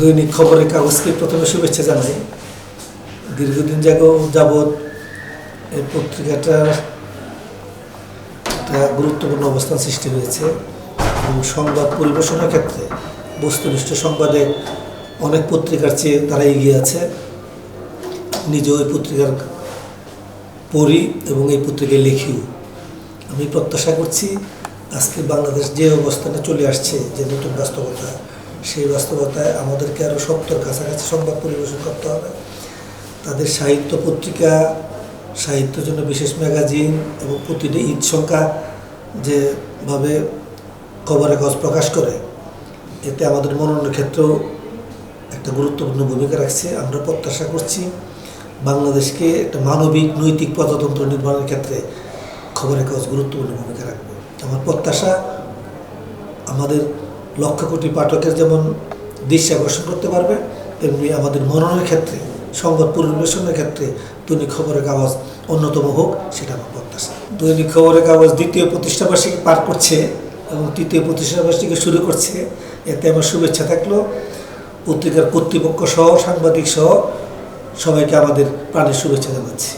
দৈনিক খবরের কাগজকে প্রথমে শুভেচ্ছা জানাই। দীর্ঘদিন যাগ যাবৎ এই পত্রিকাটার একটা গুরুত্বপূর্ণ অবস্থান সৃষ্টি হয়েছে এবং সংবাদ পরিবেশনের ক্ষেত্রে বস্তুনিষ্ঠ সংবাদে অনেক পত্রিকার চেয়ে তারা এগিয়ে আছে। নিজে ওই পত্রিকার পড়ি এবং এই পত্রিকায় লিখিও। আমি প্রত্যাশা করছি আজকে বাংলাদেশ যে অবস্থানে চলে আসছে, যে নতুন বাস্তবতা সেই বাস্তবতায় আমাদেরকে আরও সত্তর কাছাকাছি সংবাদ পরিবেশন করতে হবে। তাদের সাহিত্য পত্রিকা সাহিত্যের জন্য বিশেষ ম্যাগাজিন এবং প্রতিটি ঈদ সংখ্যা যেভাবে খবরের কাগজ প্রকাশ করে, এতে আমাদের মননের ক্ষেত্রেও একটা গুরুত্বপূর্ণ ভূমিকা রাখছে। আমরা প্রত্যাশা করছি বাংলাদেশকে একটা মানবিক, নৈতিক প্রজাতন্ত্র নির্মাণের ক্ষেত্রে খবরের কাগজ গুরুত্বপূর্ণ ভূমিকা রাখবে। আমার প্রত্যাশা, আমাদের লক্ষ কোটি পাঠকের যেমন দৃষ্টি আকর্ষণ করতে পারবে, তেমনি আমাদের মননের ক্ষেত্রে, সংবাদ পরিবেশনের ক্ষেত্রে দৈনিক খবরের কাগজ অন্যতম হোক, সেটা আমার প্রত্যাশা। দৈনিক খবরের কাগজ দ্বিতীয় প্রতিষ্ঠাবার্ষিকী পার করছে এবং তৃতীয় প্রতিষ্ঠাবার্ষিকী শুরু করছে। এতে আমার শুভেচ্ছা থাকল। পত্রিকার কর্তৃপক্ষ সহ, সাংবাদিক সহ, সবাইকে আমাদের প্রাণের শুভেচ্ছা জানাচ্ছি।